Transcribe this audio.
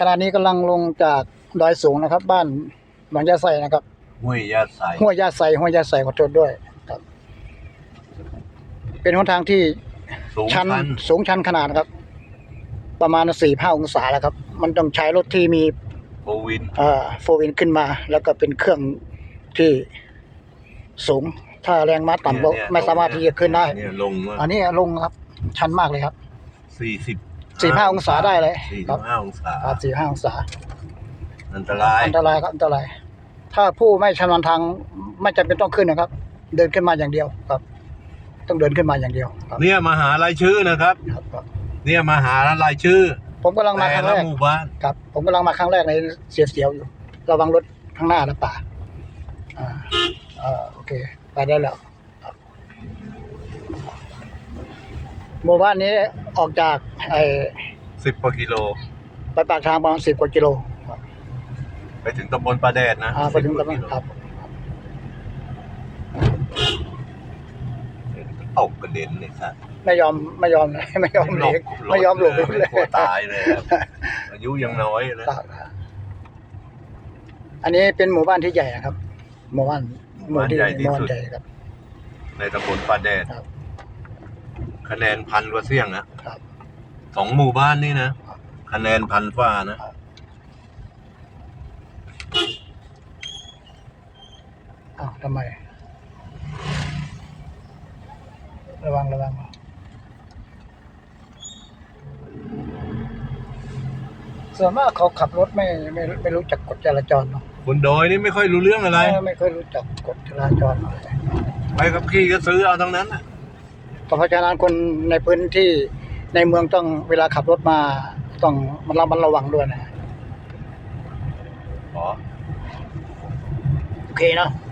ขณะนี้กำลังลงจากดอยสูงนะครับ บ้านหนองยาใส่นะครับห้วยยาใสห้วยยาใส่ห้วยยาใส่ขอโทษด้วยครับ เป็นหนทางที่สูงชันชันสูงชันขนาดนะครับ ประมาณสี่ห้าองศาแล้วครับ มันต้องใช้รถที่มีโควินเอ่อโฟวินขึ้นมา แล้วก็เป็นเครื่องที่สูง ถ้าแรงม้าต่ำก็เนี่ยไม่สามารถที่จะขึ้นได้ เนี่ยลงมาอันนี้ลงครับ ชันมากเลยครับ สี่สิบ สี่ห้าองศาได้เลยสี่ครัสิบบห้าองศาครับสี่ห้าองศา อันตราย อันตรายครับอันตราย ถ้าผู้ไม่ชำนาญทางไม่จำเป็นต้องขึ้นนะครับ เดินขึ้นมาอย่างเดียวครับ ต้องเดินขึ้นมาอย่างเดียวครับเนี่ยมาหารายชื่อนะครับ ครับครับ เนี่ยมาหารายชื่อ ผมกำลังมาคแต่รั้งละแรกหมู่บ้านครับ ผมกำลังมาครั้งแรกในเสียวๆอยู่ ระวังรถข้างหน้าและป่า อ่าอ่าโอเค ไปได้แล้วครับ หมู่บ้านนี้ออกจากไอ้สิบกว่ากิโล ไปปากทางประมาณสิบกว่ากิโลครับไปถึงตำบลปลาแดดนะอ่าไปถึง10ตรงกว่านั้นกิโลครับ ตกกระเด็นเลยสัตว์ไม่ยอมไม่ยอมเลยไม่ยอมหลีกไม่ยอมหลบเลเลยกลัวตายเลยครับอายุยังน้อยนะ ครับอันนี้เป็นหมู่บ้านที่ใหญ่นะครับ หมู่บ้านหมู่ที่หมู่บ้านใหญ่ครับ ในตำบลปลาแดด ครับ คะแนนพันกว่าเสี่ยงนะครับ สองหมู่บ้านนี่นะครับคะแนนพันฝ่านะ อ้าวทำไม ระวังระวังส่วนมากเขาขับรถไม่ไม่ไม่รู้จักกฎจราจรเนาะคนดอยนี่ไม่ค่อยรู้เรื่องอะไร ไม่ค่อยรู้จักกฎจราจรอะไร ไปกับขี่ก็ซื้อเอาทั้งนั้นน่ะ เพราะฉะนั้นคนในพื้นที่ในเมืองต้องเวลาขับรถมาต้องมันระมัดระวังด้วยนะ อ๋อ โอเคเนาะค